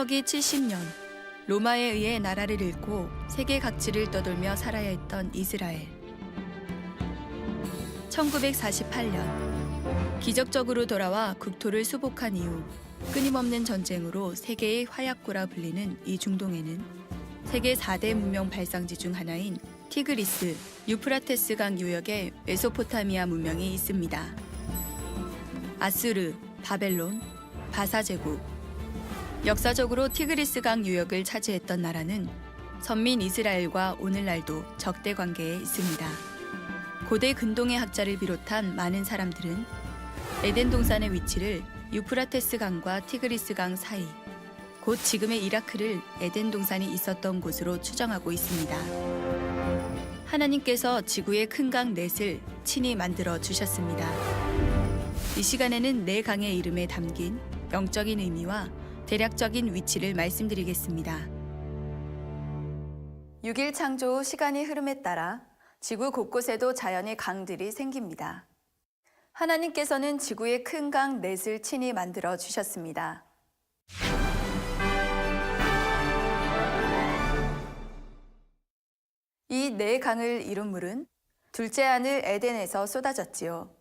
서기 70년 로마에 의해 나라를 잃고 세계 각지를 떠돌며 살아야 했던 이스라엘. 1948년 기적적으로 돌아와 국토를 수복한 이후 끊임없는 전쟁으로 세계의 화약고라 불리는 이 중동에는 세계 4대 문명 발상지 중 하나인 티그리스, 유프라테스 강 유역의 메소포타미아 문명이 있습니다. 아수르, 바벨론, 바사 제국, 역사적으로 티그리스 강 유역을 차지했던 나라는 선민 이스라엘과 오늘날도 적대 관계에 있습니다. 고대 근동의 학자를 비롯한 많은 사람들은 에덴 동산의 위치를 유프라테스 강과 티그리스 강 사이, 곧 지금의 이라크를 에덴 동산이 있었던 곳으로 추정하고 있습니다. 하나님께서 지구의 큰 강 넷을 친히 만들어 주셨습니다. 이 시간에는 네 강의 이름에 담긴 영적인 의미와 대략적인 위치를 말씀드리겠습니다. 6일 창조 후 시간이 흐름에 따라 지구 곳곳에도 자연의 강들이 생깁니다. 하나님께서는 지구의 큰 강 넷을 친히 만들어 주셨습니다. 이 네 강을 이룬 물은 둘째 하늘 에덴에서 쏟아졌지요.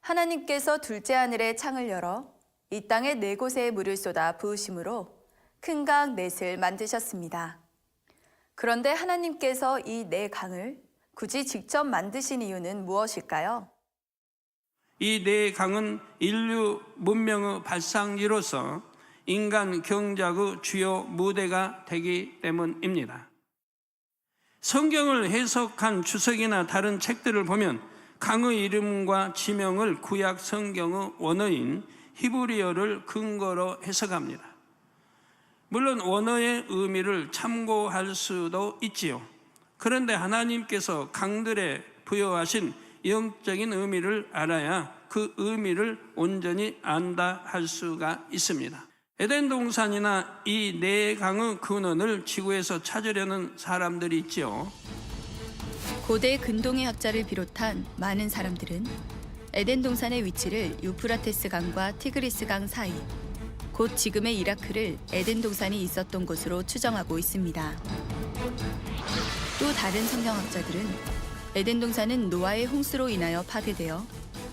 하나님께서 둘째 하늘의 창을 열어 이 땅의 네 곳에 물을 쏟아 부으심으로 큰 강 넷을 만드셨습니다. 그런데 하나님께서 이 네 강을 굳이 직접 만드신 이유는 무엇일까요? 이 네 강은 인류 문명의 발상지로서 인간 경작의 주요 무대가 되기 때문입니다. 성경을 해석한 주석이나 다른 책들을 보면 강의 이름과 지명을 구약 성경의 원어인 히브리어를 근거로 해석합니다. 물론 원어의 의미를 참고할 수도 있지요. 그런데 하나님께서 강들에 부여하신 영적인 의미를 알아야 그 의미를 온전히 안다 할 수가 있습니다. 에덴 동산이나 이 네 강의 근원을 지구에서 찾으려는 사람들이 있지요. 고대 근동의 학자를 비롯한 많은 사람들은 에덴 동산의 위치를 유프라테스 강과 티그리스 강 사이, 곧 지금의 이라크를 에덴 동산이 있었던 곳으로 추정하고 있습니다. 또 다른 성경학자들은 에덴 동산은 노아의 홍수로 인하여 파괴되어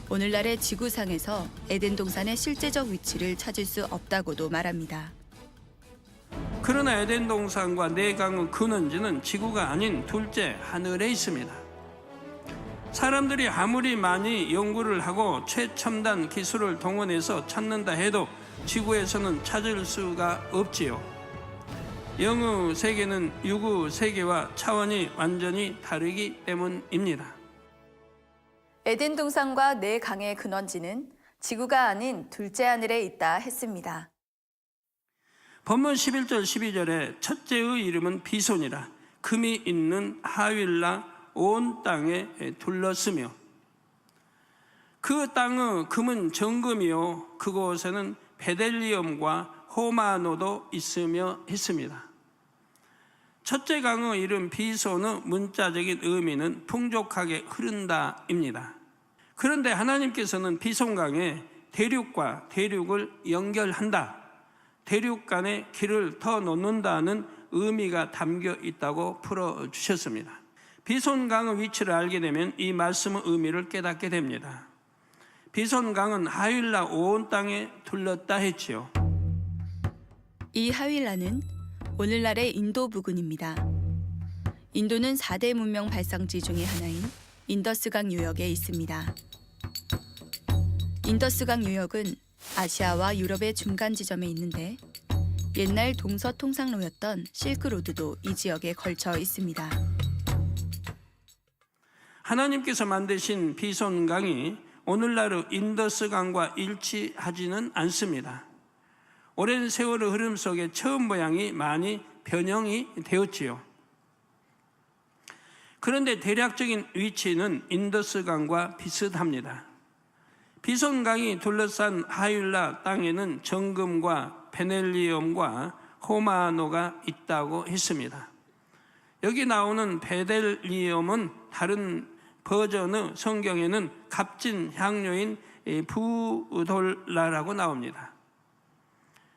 오늘날의 지구상에서 에덴 동산의 실제적 위치를 찾을 수 없다고도 말합니다. 그러나 에덴 동산과 네 강의 근원지는 지구가 아닌 둘째 하늘에 있습니다. 사람들이 아무리 많이 연구를 하고 최첨단 기술을 동원해서 찾는다 해도 지구에서는 찾을 수가 없지요. 영의 세계는 육의 세계와 차원이 완전히 다르기 때문입니다. 에덴 동산과 네 강의 근원지는 지구가 아닌 둘째 하늘에 있다 했습니다. 본문 11절 12절에 첫째의 이름은 비손이라 금이 있는 하윌라 온 땅에 둘렀으며 그 땅의 금은 정금이요 그곳에는 베델리엄과 호마노도 있으며 했습니다. 첫째 강의 이름 비손의 문자적인 의미는 풍족하게 흐른다입니다. 그런데 하나님께서는 비손강에 대륙과 대륙을 연결한다. 대륙 간의 길을 더 놓는다는 의미가 담겨 있다고 풀어 주셨습니다. 비손강의 위치를 알게 되면 이 말씀의 의미를 깨닫게 됩니다. 비손강은 하윌라 온 땅에 둘렀다 했지요. 이 하윌라는 오늘날의 인도 부근입니다. 인도는 4대 문명 발상지 중의 하나인 인더스강 유역에 있습니다. 인더스강 유역은 아시아와 유럽의 중간 지점에 있는데 옛날 동서 통상로였던 실크로드도 이 지역에 걸쳐 있습니다. 하나님께서 만드신 비손강이 오늘날의 인더스강과 일치하지는 않습니다. 오랜 세월의 흐름 속에 처음 모양이 많이 변형이 되었지요. 그런데 대략적인 위치는 인더스강과 비슷합니다. 비손강이 둘러싼 하율라 땅에는 정금과 베넬리엄과 호마노가 있다고 했습니다. 여기 나오는 베델리엄은 다른 버전의 성경에는 값진 향료인 부돌라라고 나옵니다.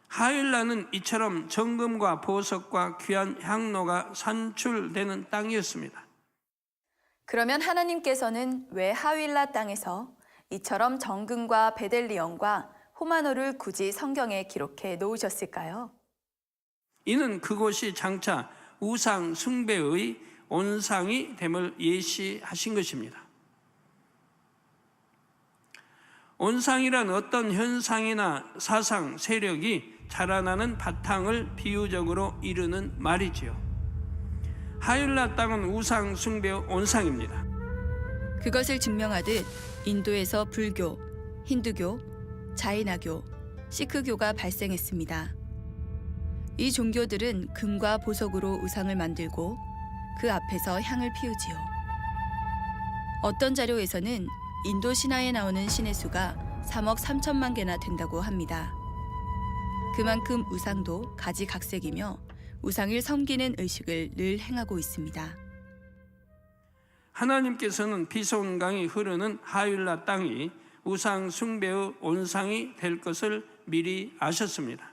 하일라는 이처럼 정금과 보석과 귀한 향로가 산출되는 땅이었습니다. 그러면 하나님께서는 왜 하윌라 땅에서 이처럼 정금과 베델리엄과 호마노를 굳이 성경에 기록해 놓으셨을까요? 이는 그곳이 장차 우상 숭배의 온상이 됨을 예시하신 것입니다. 온상이란 어떤 현상이나 사상, 세력이 자라나는 바탕을 비유적으로 이르는 말이지요. 하율라 땅은 우상 숭배의 온상입니다. 그것을 증명하듯 인도에서 불교, 힌두교, 자이나교, 시크교가 발생했습니다. 이 종교들은 금과 보석으로 우상을 만들고 그 앞에서 향을 피우지요. 어떤 자료에서는 인도 신화에 나오는 신의 수가 3억 3천만 개나 된다고 합니다. 그만큼 우상도 가지각색이며 우상을 섬기는 의식을 늘 행하고 있습니다. 하나님께서는 비손강이 흐르는 하율라 땅이 우상 숭배의 온상이 될 것을 미리 아셨습니다.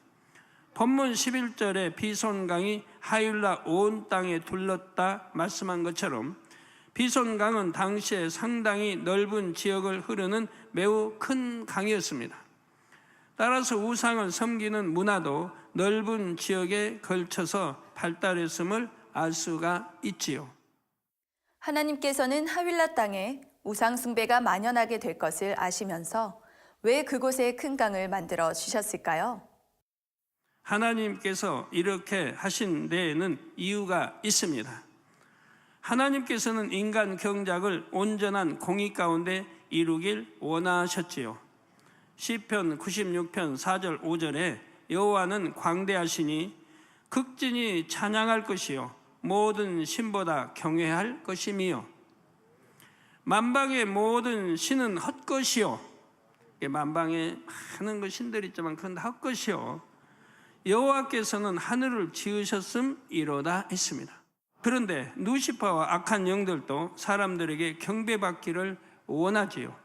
본문 11절에 비손강이 하율라 온 땅에 둘렀다 말씀한 것처럼 비손강은 당시에 상당히 넓은 지역을 흐르는 매우 큰 강이었습니다. 따라서 우상을 섬기는 문화도 넓은 지역에 걸쳐서 발달했음을 알 수가 있지요. 하나님께서는 하윌라 땅에 우상 숭배가 만연하게 될 것을 아시면서 왜 그곳에 큰 강을 만들어 주셨을까요? 하나님께서 이렇게 하신 데에는 이유가 있습니다. 하나님께서는 인간 경작을 온전한 공의 가운데 이루길 원하셨지요. 시편 96편 4절 5절에 여호와는 광대하시니 극진히 찬양할 것이요 모든 신보다 경외할 것이미요 만방의 모든 신은 헛것이요 만방에 많은 그 신들이 있지만 그건 다 헛것이요 여호와께서는 하늘을 지으셨음 이로다 했습니다. 그런데 누시파와 악한 영들도 사람들에게 경배받기를 원하지요.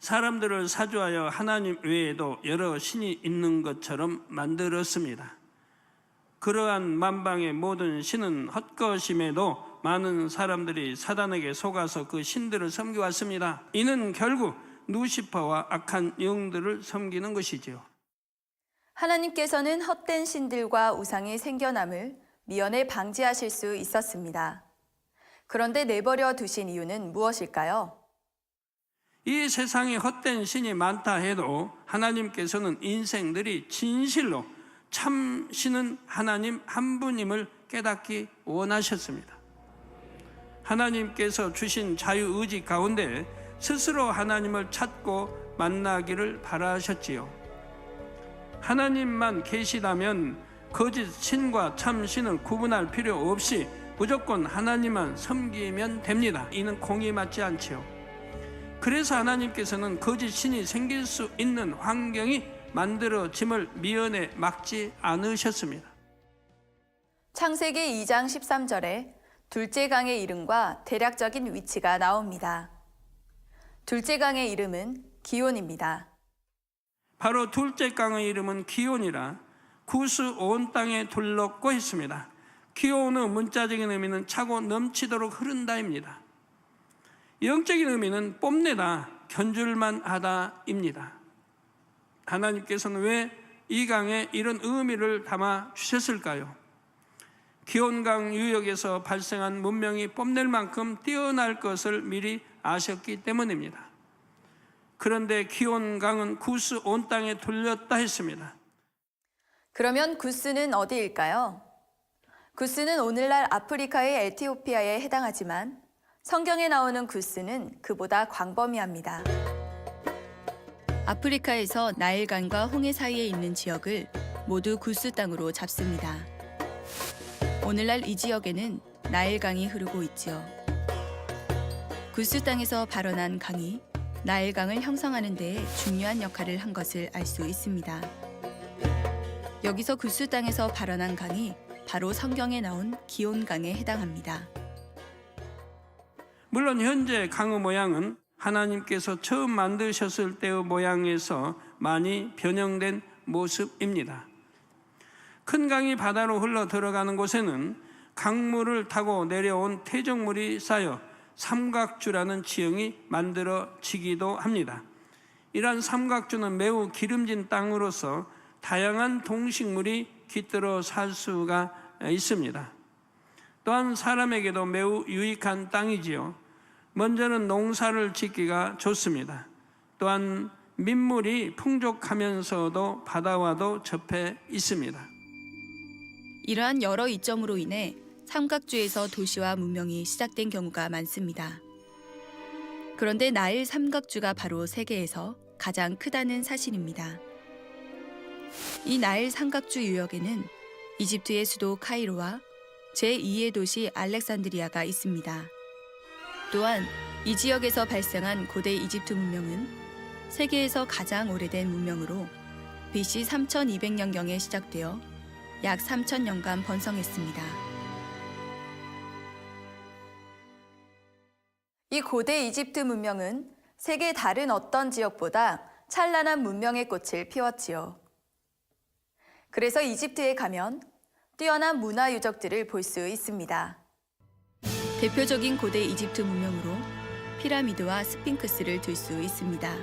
사람들을 사주하여 하나님 외에도 여러 신이 있는 것처럼 만들었습니다. 그러한 만방의 모든 신은 헛것임에도 많은 사람들이 사단에게 속아서 그 신들을 섬겨왔습니다. 이는 결국 누시파와 악한 영들을 섬기는 것이지요. 하나님께서는 헛된 신들과 우상이 생겨남을 미연에 방지하실 수 있었습니다. 그런데 내버려 두신 이유는 무엇일까요? 이 세상에 헛된 신이 많다 해도 하나님께서는 인생들이 진실로 참 신은 하나님 한 분임을 깨닫기 원하셨습니다. 하나님께서 주신 자유의지 가운데 스스로 하나님을 찾고 만나기를 바라셨지요. 하나님만 계시다면 거짓 신과 참 신을 구분할 필요 없이 무조건 하나님만 섬기면 됩니다. 이는 공이 맞지 않지요. 그래서 하나님께서는 거짓 신이 생길 수 있는 환경이 만들어짐을 미연에 막지 않으셨습니다. 창세기 2장 13절에 둘째 강의 이름과 대략적인 위치가 나옵니다. 둘째 강의 이름은 기온입니다. 바로 둘째 강의 이름은 기온이라 구스 온 땅에 둘렀고 했습니다. 기온의 문자적인 의미는 차고 넘치도록 흐른다입니다. 영적인 의미는 뽐내다, 견줄만 하다입니다. 하나님께서는 왜 이 강에 이런 의미를 담아 주셨을까요? 기온강 유역에서 발생한 문명이 뽐낼 만큼 뛰어날 것을 미리 아셨기 때문입니다. 그런데 기온강은 구스 온 땅에 돌렸다 했습니다. 그러면 구스는 어디일까요? 구스는 오늘날 아프리카의 에티오피아에 해당하지만 성경에 나오는 구스는 그보다 광범위합니다. 아프리카에서 나일강과 홍해 사이에 있는 지역을 모두 구스 땅으로 잡습니다. 오늘날 이 지역에는 나일강이 흐르고 있지요. 구스 땅에서 발원한 강이 나일강을 형성하는 데에 중요한 역할을 한 것을 알 수 있습니다. 여기서 구스 땅에서 발원한 강이 바로 성경에 나온 기온강에 해당합니다. 물론 현재 강의 모양은 하나님께서 처음 만드셨을 때의 모양에서 많이 변형된 모습입니다. 큰 강이 바다로 흘러 들어가는 곳에는 강물을 타고 내려온 태적물이 쌓여 삼각주라는 지형이 만들어지기도 합니다. 이러한 삼각주는 매우 기름진 땅으로서 다양한 동식물이 깃들어 살 수가 있습니다. 또한 사람에게도 매우 유익한 땅이지요. 먼저는 농사를 짓기가 좋습니다. 또한 민물이 풍족하면서도 바다와도 접해 있습니다. 이러한 여러 이점으로 인해 삼각주에서 도시와 문명이 시작된 경우가 많습니다. 그런데 나일 삼각주가 바로 세계에서 가장 크다는 사실입니다. 이 나일 삼각주 유역에는 이집트의 수도 카이로와 제2의 도시 알렉산드리아가 있습니다. 또한 이 지역에서 발생한 고대 이집트 문명은 세계에서 가장 오래된 문명으로 BC 3200년경에 시작되어 약 3천년간 번성했습니다. 이 고대 이집트 문명은 세계 다른 어떤 지역보다 찬란한 문명의 꽃을 피웠지요. 그래서 이집트에 가면 뛰어난 문화 유적들을 볼 수 있습니다. 대표적인 고대 이집트 문명으로 피라미드와 스핑크스를 들 수 있습니다.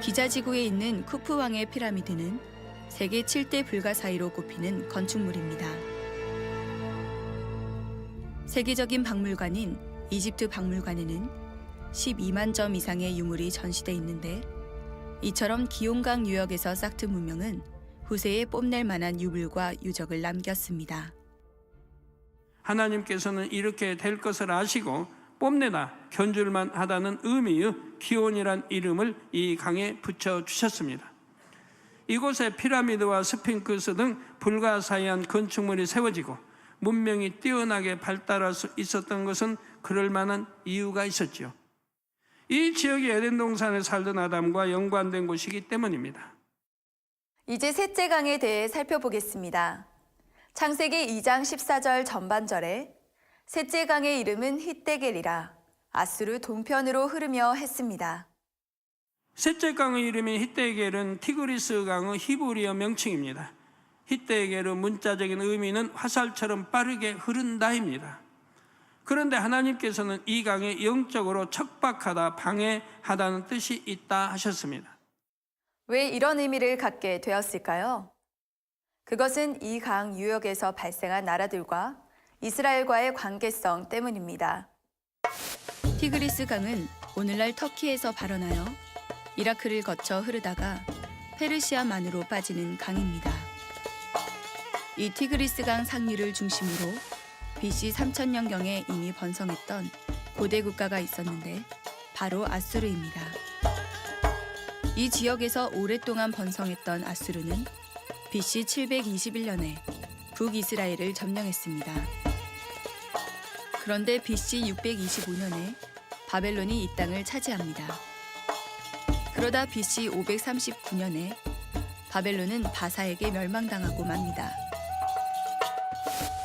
기자지구에 있는 쿠프 왕의 피라미드는 세계 7대 불가사의로 꼽히는 건축물입니다. 세계적인 박물관인 이집트 박물관에는 12만 점 이상의 유물이 전시돼 있는데 이처럼 기욤강 유역에서 싹트 문명은 후세에 뽐낼 만한 유물과 유적을 남겼습니다. 하나님께서는 이렇게 될 것을 아시고 뽐내다 견줄만 하다는 의미의 기온이란 이름을 이 강에 붙여 주셨습니다. 이곳에 피라미드와 스핑크스 등 불가사의한 건축물이 세워지고 문명이 뛰어나게 발달할 수 있었던 것은 그럴 만한 이유가 있었지요. 이 지역이 에덴 동산에 살던 아담과 연관된 곳이기 때문입니다. 이제 셋째 강에 대해 살펴보겠습니다. 창세기 2장 14절 전반절에 셋째 강의 이름은 히데겔이라 아수르 동편으로 흐르며 했습니다. 셋째 강의 이름인 히데겔은 티그리스 강의 히브리어 명칭입니다. 히데겔의 문자적인 의미는 화살처럼 빠르게 흐른다입니다. 그런데 하나님께서는 이 강에 영적으로 척박하다, 방해하다는 뜻이 있다 하셨습니다. 왜 이런 의미를 갖게 되었을까요? 그것은 이 강 유역에서 발생한 나라들과 이스라엘과의 관계성 때문입니다. 티그리스 강은 오늘날 터키에서 발원하여 이라크를 거쳐 흐르다가 페르시아만으로 빠지는 강입니다. 이 티그리스 강 상류를 중심으로 BC 3000년경에 이미 번성했던 고대 국가가 있었는데 바로 아수르입니다. 이 지역에서 오랫동안 번성했던 아수르는 BC 721년에 북이스라엘을 점령했습니다. 그런데 BC 625년에 바벨론이 이 땅을 차지합니다. 그러다 BC 539년에 바벨론은 바사에게 멸망당하고 맙니다.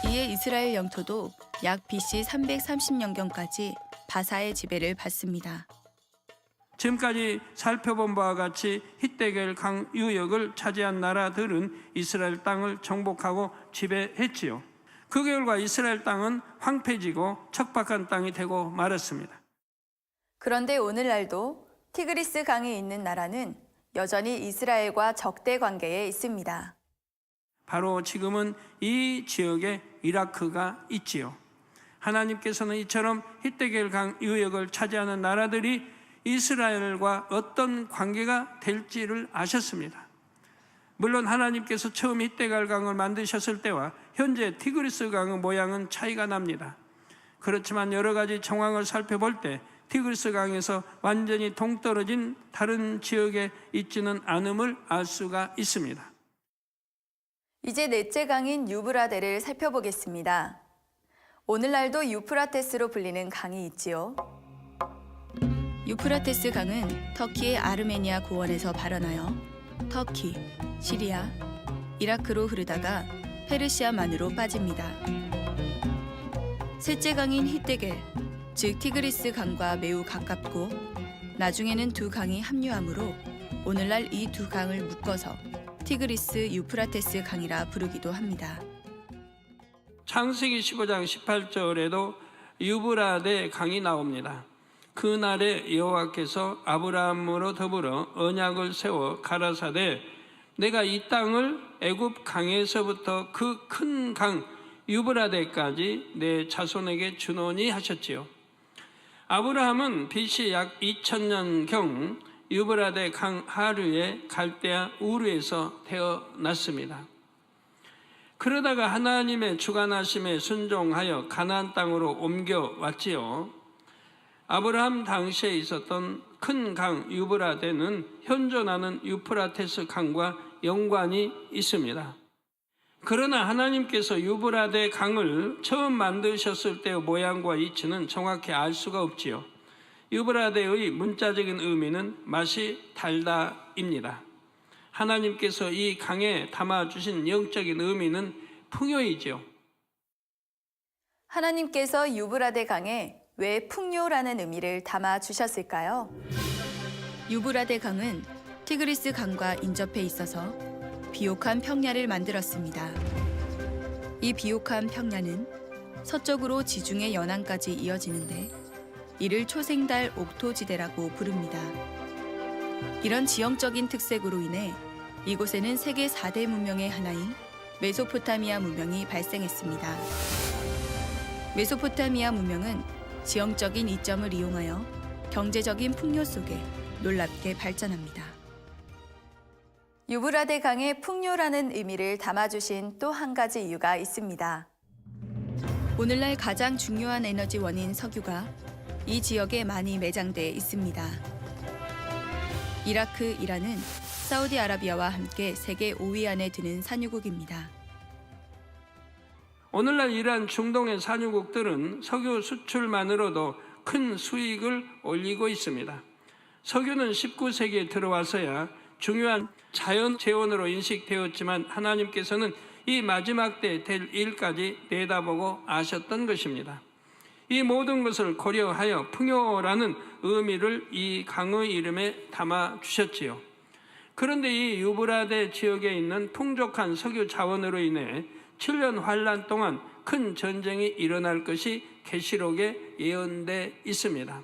이에 이스라엘 영토도 약 BC 330년경까지 바사의 지배를 받습니다. 지금까지 살펴본 바와 같이 히데겔 강 유역을 차지한 나라들은 이스라엘 땅을 정복하고 지배했지요. 그 결과 이스라엘 땅은 황폐지고 척박한 땅이 되고 말았습니다. 그런데 오늘날도 티그리스 강이 있는 나라는 여전히 이스라엘과 적대 관계에 있습니다. 바로 지금은 이 지역에 이라크가 있지요. 하나님께서는 이처럼 히데겔 강 유역을 차지하는 나라들이 이스라엘과 어떤 관계가 될지를 아셨습니다. 물론 하나님께서 처음 히데갈 강을 만드셨을 때와 현재 티그리스 강의 모양은 차이가 납니다. 그렇지만 여러 가지 정황을 살펴볼 때 티그리스 강에서 완전히 동떨어진 다른 지역에 있지는 않음을 알 수가 있습니다. 이제 넷째 강인 유브라데를 살펴보겠습니다. 오늘날도 유프라테스로 불리는 강이 있지요. 유프라테스 강은 터키의 아르메니아 고원에서 발원하여 터키, 시리아, 이라크로 흐르다가 페르시아만으로 빠집니다. 셋째 강인 히데겔, 즉 티그리스 강과 매우 가깝고 나중에는 두 강이 합류하므로 오늘날 이 두 강을 묶어서 티그리스 유프라테스 강이라 부르기도 합니다. 창세기 15장 18절에도 유브라데 강이 나옵니다. 그날에 여호와께서 아브라함으로 더불어 언약을 세워 가라사대 내가 이 땅을 애굽 강에서부터 그 큰 강 유브라데까지 내 자손에게 주노니 하셨지요. 아브라함은 BC 약 2000년경 유브라데 강 하류의 갈대아 우르에서 태어났습니다. 그러다가 하나님의 주관하심에 순종하여 가나안 땅으로 옮겨왔지요. 아브라함 당시에 있었던 큰 강 유브라데는 현존하는 유프라테스 강과 연관이 있습니다. 그러나 하나님께서 유브라데 강을 처음 만드셨을 때의 모양과 이치는 정확히 알 수가 없지요. 유브라데의 문자적인 의미는 맛이 달다입니다. 하나님께서 이 강에 담아주신 영적인 의미는 풍요이지요. 하나님께서 유브라데 강에 왜 풍요라는 의미를 담아 주셨을까요? 유브라데 강은 티그리스 강과 인접해 있어서 비옥한 평야를 만들었습니다. 이 비옥한 평야는 서쪽으로 지중해 연안까지 이어지는데 이를 초생달 옥토지대라고 부릅니다. 이런 지형적인 특색으로 인해 이곳에는 세계 4대 문명의 하나인 메소포타미아 문명이 발생했습니다. 메소포타미아 문명은 지형적인 이점을 이용하여 경제적인 풍요 속에 놀랍게 발전합니다. 유브라데 강의 풍요라는 의미를 담아주신 또 한 가지 이유가 있습니다. 오늘날 가장 중요한 에너지 원인 석유가 이 지역에 많이 매장돼 있습니다. 이라크, 이란은 사우디아라비아와 함께 세계 5위 안에 드는 산유국입니다. 오늘날 이러한 중동의 산유국들은 석유 수출만으로도 큰 수익을 올리고 있습니다. 석유는 19세기에 들어와서야 중요한 자연 재원으로 인식되었지만 하나님께서는 이 마지막 때 될 일까지 내다보고 아셨던 것입니다. 이 모든 것을 고려하여 풍요라는 의미를 이 강의 이름에 담아 주셨지요. 그런데 이 유브라데 지역에 있는 풍족한 석유 자원으로 인해 7년 환란 동안 큰 전쟁이 일어날 것이 계시록에 예언돼 있습니다.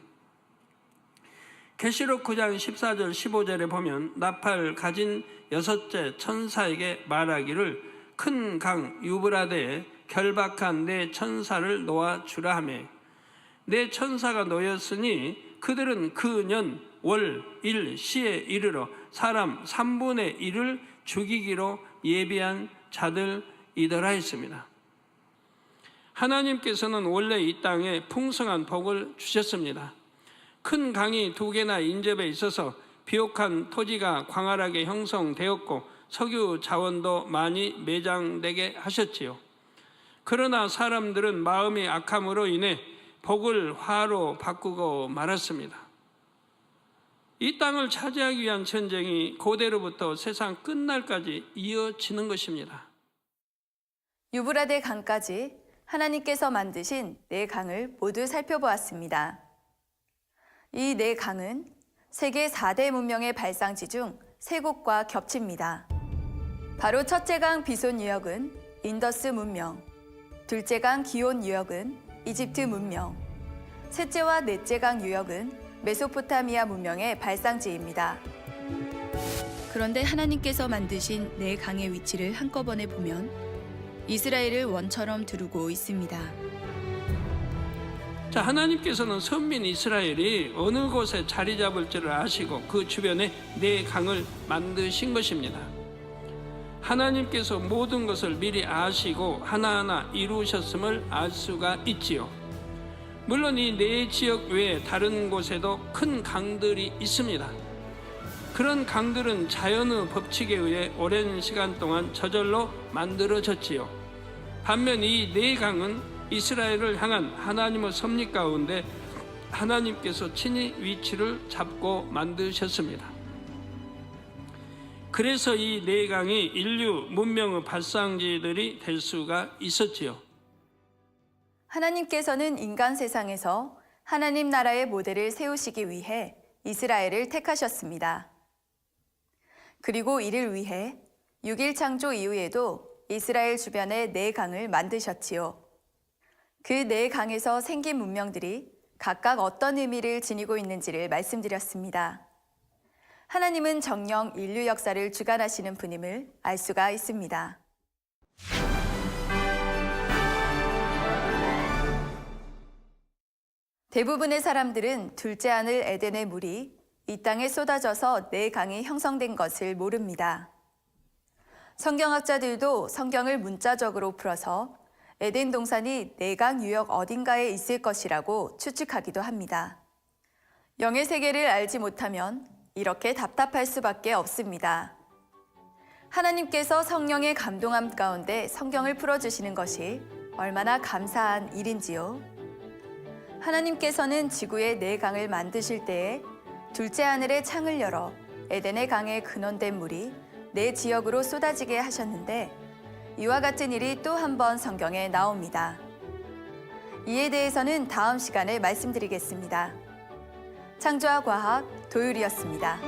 계시록 9장 14절 15절에 보면 나팔 가진 여섯째 천사에게 말하기를 큰 강 유브라데에 결박한 내 천사를 놓아 주라 하매 내 천사가 놓였으니 그들은 그 년, 월, 일, 시에 이르러 사람 3분의 1을 죽이기로 예비한 자들이더라 했습니다. 하나님께서는 원래 이 땅에 풍성한 복을 주셨습니다. 큰 강이 두 개나 인접해 있어서 비옥한 토지가 광활하게 형성되었고 석유 자원도 많이 매장되게 하셨지요. 그러나 사람들은 마음이 악함으로 인해 복을 화로 바꾸고 말았습니다. 이 땅을 차지하기 위한 전쟁이 고대로부터 세상 끝날까지 이어지는 것입니다. 유브라데 강까지 하나님께서 만드신 네 강을 모두 살펴보았습니다. 이 네 강은 세계 4대 문명의 발상지 중 세 곳과 겹칩니다. 바로 첫째 강 비손 유역은 인더스 문명, 둘째 강 기온 유역은 이집트 문명, 셋째와 넷째 강 유역은 메소포타미아 문명의 발상지입니다. 그런데 하나님께서 만드신 네 강의 위치를 한꺼번에 보면 이스라엘을 원처럼 두르고 있습니다. 자, 하나님께서는 선민 이스라엘이 어느 곳에 자리 잡을 줄을 아시고 그 주변에 네 강을 만드신 것입니다. 하나님께서 모든 것을 미리 아시고 하나하나 이루셨음을 알 수가 있지요. 물론 이 네 지역 외에 다른 곳에도 큰 강들이 있습니다. 그런 강들은 자연의 법칙에 의해 오랜 시간 동안 저절로 만들어졌지요. 반면 이 네 강은 이스라엘을 향한 하나님의 섭리 가운데 하나님께서 친히 위치를 잡고 만드셨습니다. 그래서 이네 강이 인류 문명의 발상지들이 될 수가 있었지요. 하나님께서는 인간 세상에서 하나님 나라의 모델을 세우시기 위해 이스라엘을 택하셨습니다. 그리고 이를 위해 6일 창조 이후에도 이스라엘 주변에 네 강을 만드셨지요. 그 네 강에서 생긴 문명들이 각각 어떤 의미를 지니고 있는지를 말씀드렸습니다. 하나님은 정령 인류 역사를 주관하시는 분임을 알 수가 있습니다. 대부분의 사람들은 둘째 하늘 에덴의 물이 이 땅에 쏟아져서 네 강이 형성된 것을 모릅니다. 성경학자들도 성경을 문자적으로 풀어서 에덴 동산이 내강 유역 어딘가에 있을 것이라고 추측하기도 합니다. 영의 세계를 알지 못하면 이렇게 답답할 수밖에 없습니다. 하나님께서 성령의 감동함 가운데 성경을 풀어주시는 것이 얼마나 감사한 일인지요. 하나님께서는 지구의 네 강을 만드실 때에 둘째 하늘의 창을 열어 에덴의 강에 근원된 물이 네 지역으로 쏟아지게 하셨는데 이와 같은 일이 또 한 번 성경에 나옵니다. 이에 대해서는 다음 시간에 말씀드리겠습니다. 창조와 과학 도율이었습니다.